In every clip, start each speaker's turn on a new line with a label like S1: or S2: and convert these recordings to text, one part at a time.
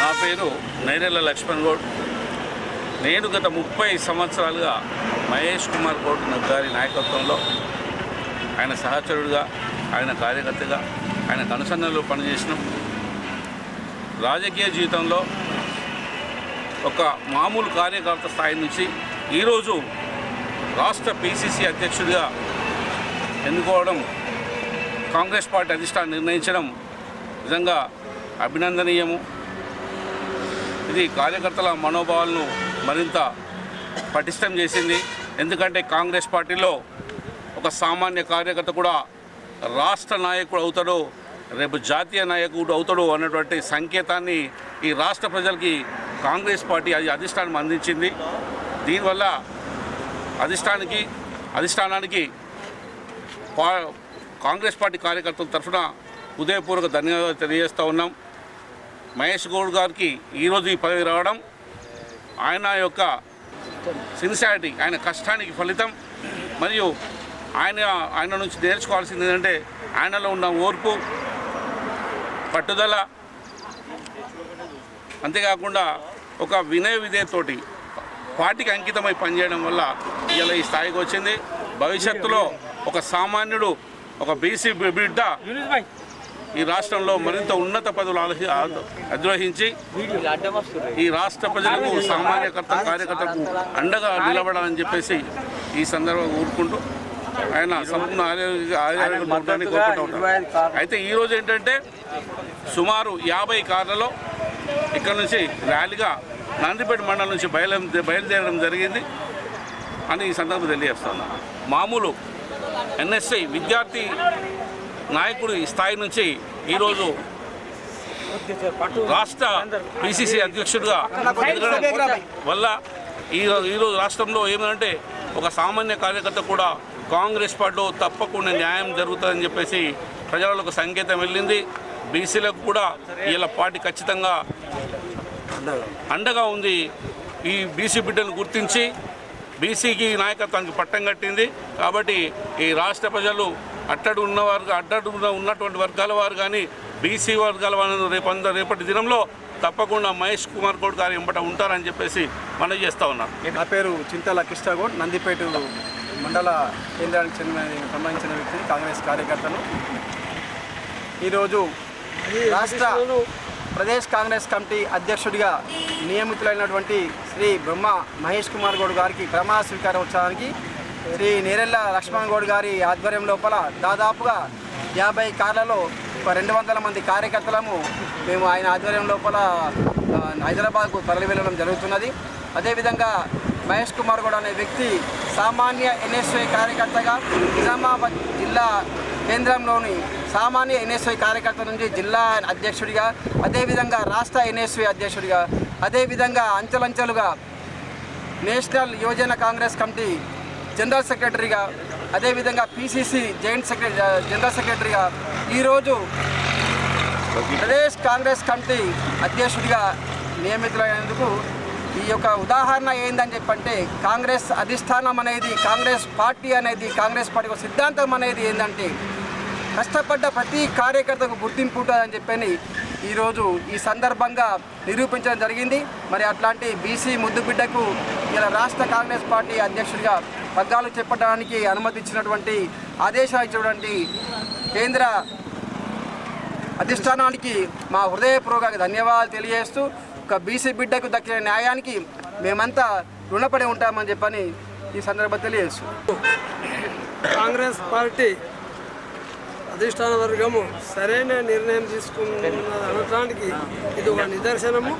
S1: నా పేరు నైనెల్ల లక్ష్మణ్ గౌడ్. నేను గత ముప్పై సంవత్సరాలుగా మహేష్ కుమార్ గౌడ్ గారి నాయకత్వంలో ఆయన సహచరుడిగా ఆయన కార్యకర్తగా ఆయన కనుసన్నలో పనిచేసినాం. రాజకీయ జీవితంలో ఒక మామూలు కార్యకర్త స్థాయి నుంచి ఈరోజు రాష్ట్ర పిసిసి అధ్యక్షుడిగా ఎన్నుకోవడం కాంగ్రెస్ పార్టీ అధిష్టానం నిర్ణయించడం నిజంగా అభినందనీయము. ఇది కార్యకర్తల మనోభావాలను మరింత పటిష్టం చేసింది. ఎందుకంటే కాంగ్రెస్ పార్టీలో ఒక సామాన్య కార్యకర్త కూడా రాష్ట్ర నాయకుడు అవుతాడు రేపు జాతీయ నాయకుడు అవుతాడు అన్నటువంటి సంకేతాన్ని ఈ రాష్ట్ర ప్రజలకి కాంగ్రెస్ పార్టీ అది అధిష్టానం అందించింది. దీనివల్ల అధిష్టానికి అధిష్టానానికి పా కాంగ్రెస్ పార్టీ కార్యకర్తల తరఫున హృదయపూర్వక ధన్యవాదాలు తెలియజేస్తూ ఉన్నాం. మహేష్ గౌడ్ గారికి ఈరోజు ఈ పదవి రావడం ఆయన యొక్క సిన్సారిటీ ఆయన కష్టానికి ఫలితం మరియు ఆయన ఆయన నుంచి నేర్చుకోవాల్సింది ఏంటంటే ఆయనలో ఉన్న ఓర్పు పట్టుదల. అంతేకాకుండా ఒక వినయ విధేయతోటి పార్టీకి అంకితమై పనిచేయడం వల్ల ఇలా ఈ స్థాయికి వచ్చింది. భవిష్యత్తులో ఒక సామాన్యుడు ఒక బీసీ బిడ్డ ఈ రాష్ట్రంలో మరింత ఉన్నత పదవులు ఆలోచి అధిరోహించి ఈ రాష్ట్ర ప్రజలకు సామాన్యకర్త కార్యకర్తలకు అండగా నిలబడాలని చెప్పేసి ఈ సందర్భంగా ఊరుకుంటూ ఆయన సంపూర్ణ ఆరోగ్య కోరుకుంటూ ఉంటారు. అయితే ఈరోజు ఏంటంటే సుమారు యాభై కార్లలో ఇక్కడ నుంచి ర్యాలీగా నందిపేట మండలం నుంచి బయలు బయలుదేరడం జరిగింది. అని ఈ సందర్భం తెలియజేస్తాను మామూలు ఎన్ఎస్ఐ విద్యార్థి నాయకుడు స్థాయి నుంచి ఈరోజు రాష్ట్ర పిసిసి అధ్యక్షుడిగా ఎదగడం వల్ల ఈరోజు ఈరోజు రాష్ట్రంలో ఏమంటే ఒక సామాన్య కార్యకర్త కూడా కాంగ్రెస్ పార్టీలో తప్పకుండా న్యాయం జరుగుతుందని చెప్పేసి ప్రజలకు సంకేతం వెళ్ళింది. బీసీలకు కూడా వీళ్ళ పార్టీ ఖచ్చితంగా అండగా ఉంది. ఈ బీసీ బిడ్డను గుర్తించి బీసీకి నాయకత్వానికి పట్టం కట్టింది. కాబట్టి ఈ రాష్ట్ర ప్రజలు అట్టడు ఉన్నవారు అట్టడు ఉన్నటువంటి వర్గాల వారు కానీ బీసీ వర్గాల వారు రేపు రేపటి దినంలో తప్పకుండా మహేష్ కుమార్ గౌడ్ గారు ఎంబట ఉంటారని చెప్పేసి మనం చేస్తూ ఉన్నాం.
S2: నా పేరు చింతల కిష్టగౌడ్ నందిపేట మండల కేంద్రానికి చెందిన సంబంధించిన వ్యక్తి కాంగ్రెస్ కార్యకర్తను. ఈరోజు రాష్ట్ర ప్రదేశ్ కాంగ్రెస్ కమిటీ అధ్యక్షుడిగా నియమితులైనటువంటి శ్రీ బ్రహ్మ మహేష్ కుమార్ గౌడ్ గారికి ప్రమాణ స్వీకారోత్సవానికి శ్రీ నేరెళ్ళ లక్ష్మణ్ గౌడ్ గారి ఆధ్వర్యం లోపల దాదాపుగా యాభై కార్లలో ఒక రెండు వందల మంది కార్యకర్తలము మేము ఆయన ఆధ్వర్యం లోపల హైదరాబాద్కు తరలి వెళ్ళడం జరుగుతున్నది. అదేవిధంగా మహేష్ కుమార్ గౌడ్ అనే వ్యక్తి సామాన్య ఎన్ఎస్ఐ కార్యకర్తగా నిజామాబాద్ జిల్లా కేంద్రంలోని సామాన్య ఎన్ఎస్ఐ కార్యకర్త నుంచి జిల్లా అధ్యక్షుడిగా అదేవిధంగా రాష్ట్ర ఎన్ఎస్ఐ అధ్యక్షుడిగా అదేవిధంగా అంచెలంచెలుగా నేషనల్ యువజన కాంగ్రెస్ కమిటీ జనరల్ సెక్రటరీగా అదేవిధంగా పిసిసి జాయింట్ సెక్రటరీ జనరల్ సెక్రటరీగా ఈరోజు ప్రదేశ్ కాంగ్రెస్ కమిటీ అధ్యక్షుడిగా నియమితులైనందుకు ఈ యొక్క ఉదాహరణ ఏందని చెప్పంటే కాంగ్రెస్ అధిష్టానం అనేది కాంగ్రెస్ పార్టీ అనేది కాంగ్రెస్ పార్టీ సిద్ధాంతం అనేది ఏంటంటే కష్టపడ్డ ప్రతి కార్యకర్తకు గుర్తింపు ఉంటుందని చెప్పని ఈరోజు ఈ సందర్భంగా నిరూపించడం జరిగింది. మరి అట్లాంటి బీసీ ముద్దుబిడ్డకు ఇలా రాష్ట్ర కాంగ్రెస్ పార్టీ అధ్యక్షుడిగా పగ్గాలు చెప్పడానికి అనుమతించినటువంటి ఆదేశాలు ఇచ్చినటువంటి కేంద్ర అధిష్టానానికి మా హృదయపూర్వక ధన్యవాదాలు తెలియజేస్తూ ఒక బీసీ బిడ్డకు దక్కిన న్యాయానికి మేమంతా రుణపడి ఉంటామని చెప్పని ఈ సందర్భంగా తెలియజేస్తూ
S3: కాంగ్రెస్ పార్టీ అధిష్టాన వర్గము సరైన నిర్ణయం తీసుకున్నది అనటానికి ఇది ఒక నిదర్శనము.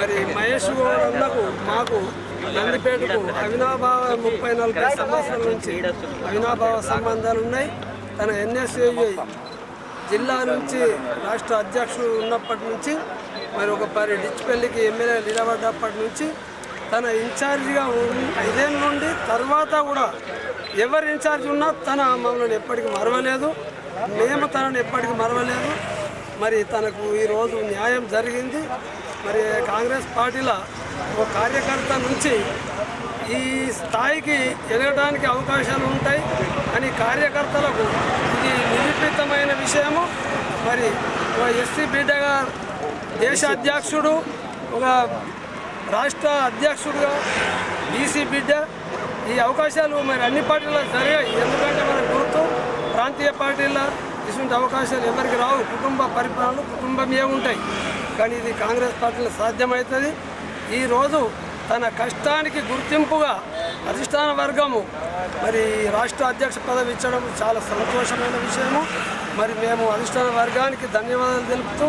S3: మరి మహేష్ గౌడన్నకు మాకు నందిపేటకు అవినాభావ ముప్పై నలభై సంవత్సరాల నుంచి అవినాభావ సంబంధాలు ఉన్నాయి. తన ఎన్ఎస్ఏ జిల్లా నుంచి రాష్ట్ర అధ్యక్షుడు ఉన్నప్పటి నుంచి మరి ఒక పరి డిచ్పల్లికి ఎమ్మెల్యే నిలబడ్డప్పటి నుంచి తన ఇన్ఛార్జిగా ఉన్- ఐదేళ్ళ నుండి తర్వాత కూడా ఎవరు ఇన్ఛార్జ్ ఉన్నా తన మమ్మల్ని ఎప్పటికీ మరవలేదు. మేము తనని ఎప్పటికీ మరవలేదు. మరి తనకు ఈరోజు న్యాయం జరిగింది. మరి కాంగ్రెస్ పార్టీలో ఒక కార్యకర్త నుంచి ఈ స్థాయికి ఎదగడానికి అవకాశాలు ఉంటాయి. అని కార్యకర్తలకు ఇది నిరూపితమైన విషయము. మరి ఎస్సీ బిడ్డగా దేశ అధ్యక్షుడు ఒక రాష్ట్ర అధ్యక్షుడుగా బీసీ బిడ్డ. ఈ అవకాశాలు మరి అన్ని పార్టీల జరిగాయి. ఎందుకంటే మన గుర్తు ప్రాంతీయ పార్టీల ఇటువంటి అవకాశాలు ఎవరికి రావు. కుటుంబ పరిపాలన కుటుంబమే ఉంటాయి. కానీ ఇది కాంగ్రెస్ పార్టీలో సాధ్యమవుతుంది. ఈరోజు తన కష్టానికి గుర్తింపుగా అధిష్టాన వర్గము మరి రాష్ట్ర అధ్యక్ష పదవి ఇచ్చడం చాలా సంతోషమైన విషయము. మరి మేము అధిష్టాన వర్గానికి ధన్యవాదాలు తెలుపుతూ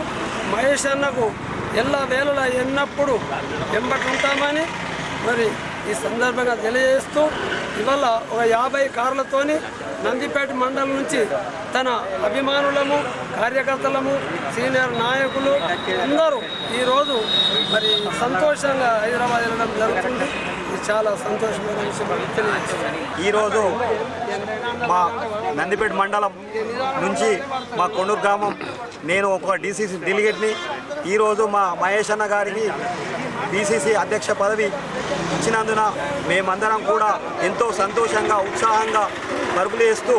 S3: మహేష్ అన్నకు ఎల్ల వేళలా ఎన్నప్పుడు వెంబట్లుంటామని మరి ఈ సందర్భంగా తెలియజేస్తూ ఇవాళ ఒక యాభై కార్లతోని నందిపేట మండలం నుంచి తన అభిమానులము కార్యకర్తలము సీనియర్ నాయకులు అందరూ ఈరోజు మరి సంతోషంగా హైదరాబాద్ వెళ్ళడం జరుగుతుంది. ఇది చాలా సంతోషమైన విషయం తెలియజేస్తుంది
S4: ఈరోజు మా నందిపేట మండలం నుంచి మా కొండూరు గ్రామం నేను ఒక డీసీసీ డెలిగేట్ని ఈరోజు మా మహేష్ అన్న గారికి డీసీసీ అధ్యక్ష పదవి ఇచ్చినందున మేమందరం కూడా ఎంతో సంతోషంగా ఉత్సాహంగా పరుగులు వేస్తూ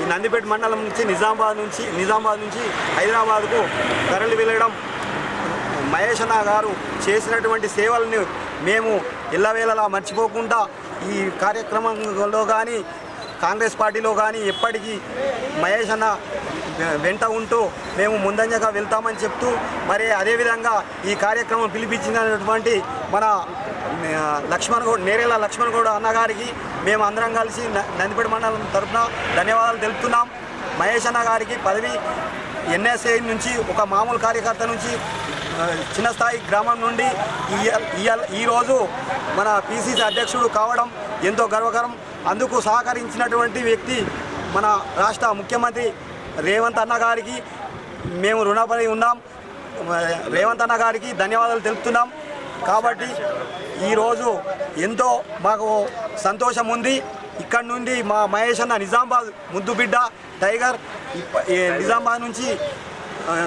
S4: ఈ నందిపేట మండలం నుంచి నిజామాబాద్ నుంచి నిజామాబాద్ నుంచి హైదరాబాద్కు తరలి వెళ్ళడం మహేష్ అన్న గారు చేసినటువంటి సేవలను మేము ఎల్లవేళలా మర్చిపోకుండా ఈ కార్యక్రమంలో కానీ కాంగ్రెస్ పార్టీలో కానీ ఎప్పటికీ మహేష్ అన్న వెంట ఉంటూ మేము ముందంజగా వెళ్తామని చెప్తూ మరి అదేవిధంగా ఈ కార్యక్రమం పిలిపించినటువంటి మన లక్ష్మణ్ గౌడ్ నేరేల లక్ష్మణ్ గౌడ్ అన్నగారికి మేము అందరం కలిసి న- నందిపేట మండలం తరఫున ధన్యవాదాలు తెలుపుతున్నాం. మహేష్ అన్న గారికి పదవి ఎన్ఎస్ఏ నుంచి ఒక మామూలు కార్యకర్త నుంచి చిన్న స్థాయి గ్రామం నుండి ఈరోజు మన పిసిసి అధ్యక్షుడు కావడం ఎంతో గర్వకరం. అందుకు సహకరించినటువంటి వ్యక్తి మన రాష్ట్ర ముఖ్యమంత్రి రేవంత్ అన్న గారికి మేము రుణపడి ఉన్నాం. రేవంత్ అన్న గారికి ధన్యవాదాలు తెలుపుతున్నాం. కాబట్టి ఈరోజు ఎంతో మాకు సంతోషం ఉంది. ఇక్కడ నుండి మా మహేష్ అన్న నిజామాబాద్ ముద్దు బిడ్డ టైగర్ నిజామాబాద్ నుంచి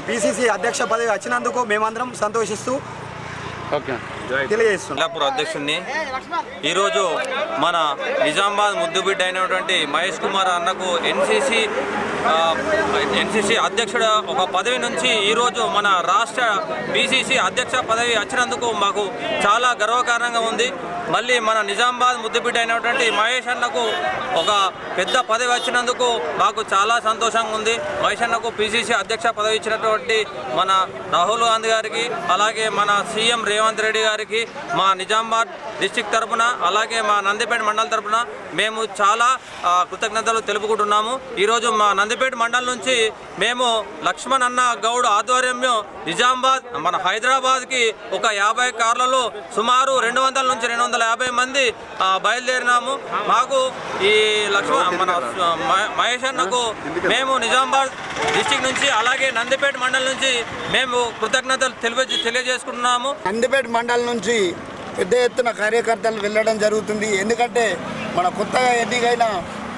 S4: పిసిసి అధ్యక్ష పదవి వచ్చినందుకు మేమందరం సంతోషిస్తూ
S1: ఓకే.
S4: తెలియజేస్తున్నాం.
S5: అధ్యక్షుడిని ఈరోజు మన నిజామాబాద్ ముద్దుబిడ్డ అయినటువంటి మహేష్ కుమార్ అన్నకు ఎన్సీసీ ఎన్సీసీ అధ్యక్షుడు ఒక పదవి నుంచి ఈరోజు మన రాష్ట్ర బీసీసీ అధ్యక్ష పదవి వచ్చినందుకు మాకు చాలా గర్వకారణంగా ఉంది. మళ్ళీ మన నిజామాబాద్ ముద్దుబిడ్డ అయినటువంటి మహేష్ అన్నకు ఒక పెద్ద పదవి వచ్చినందుకు మాకు చాలా సంతోషంగా ఉంది. మహేష్ అన్నకు పిసిసి అధ్యక్ష పదవి ఇచ్చినటువంటి మన రాహుల్ గాంధీ గారికి అలాగే మన సీఎం రేవంత్ రెడ్డి గారికి మా నిజామాబాద్ డిస్టిక్ తరఫున అలాగే మా నందిపేట మండలం తరఫున మేము చాలా కృతజ్ఞతలు తెలుపుకుంటున్నాము. ఈరోజు మా నందిపేట మండలం నుంచి మేము లక్ష్మణ్ అన్న గౌడ్ ఆధ్వర్యంలో నిజామాబాద్ మన హైదరాబాద్కి ఒక యాభై కార్లలో సుమారు రెండు వందల నుంచి రెండు వందల యాభై మంది బయలుదేరినాము. మాకు ఈ లక్ష్మణ్ మన మహేష్ అన్నకు మేము నిజామాబాద్ డిస్టిక్ నుంచి అలాగే నందిపేట మండలం నుంచి మేము కృతజ్ఞతలు తెలియ తెలియజేసుకుంటున్నాము.
S6: నందిపేట మండలం నుంచి పెద్ద ఎత్తున కార్యకర్తలు వెళ్ళడం జరుగుతుంది. ఎందుకంటే మన కొత్తగా ఎన్నికైన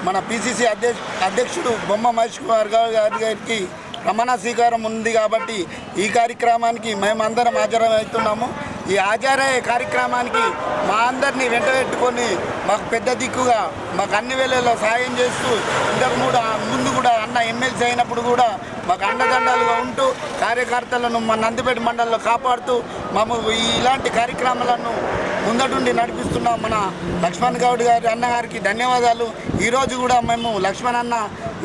S6: మన పిసిసి అధ్యక్ష అధ్యక్షుడు బొమ్మ మహేష్ కుమార్ గారి గారికి ప్రమాణ స్వీకారం ఉంది కాబట్టి ఈ కార్యక్రమానికి మేమందరం హాజరవుతున్నాము. ఈ హాజరయ్యే కార్యక్రమానికి మా అందరినీ వెంట పెట్టుకొని మాకు పెద్ద దిక్కుగా మాకు అన్ని వేళల్లో సాయం చేస్తూ ఇంతకు కూడా ముందు కూడా అన్న ఎమ్మెల్సీ అయినప్పుడు కూడా మాకు అండదండలుగా ఉంటూ కార్యకర్తలను మా నందిపేట మండలంలో కాపాడుతూ మేము ఇలాంటి కార్యక్రమాలను ముందటుండి నడిపిస్తున్న మన లక్ష్మణ్ గౌడ్ గారి అన్నగారికి ధన్యవాదాలు. ఈరోజు కూడా మేము లక్ష్మణ్ అన్న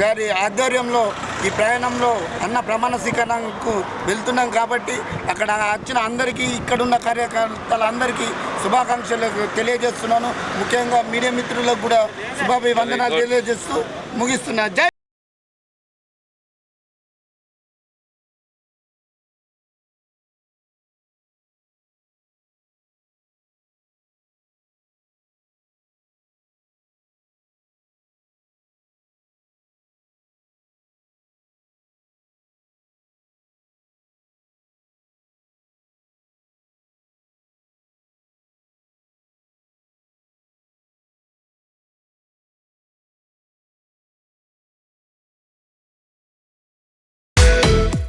S6: గారి ఆధ్వర్యంలో ఈ ప్రయాణంలో అన్న ప్రమాణ స్వీకరణకు వెళ్తున్నాం కాబట్టి అక్కడ వచ్చిన అందరికీ ఇక్కడున్న కార్యకర్తలందరికీ శుభాకాంక్షలు తెలియజేస్తున్నాను. ముఖ్యంగా మీడియా మిత్రులకు కూడా శుభాభివందనాలు తెలియజేస్తూ ముగిస్తున్నా. జై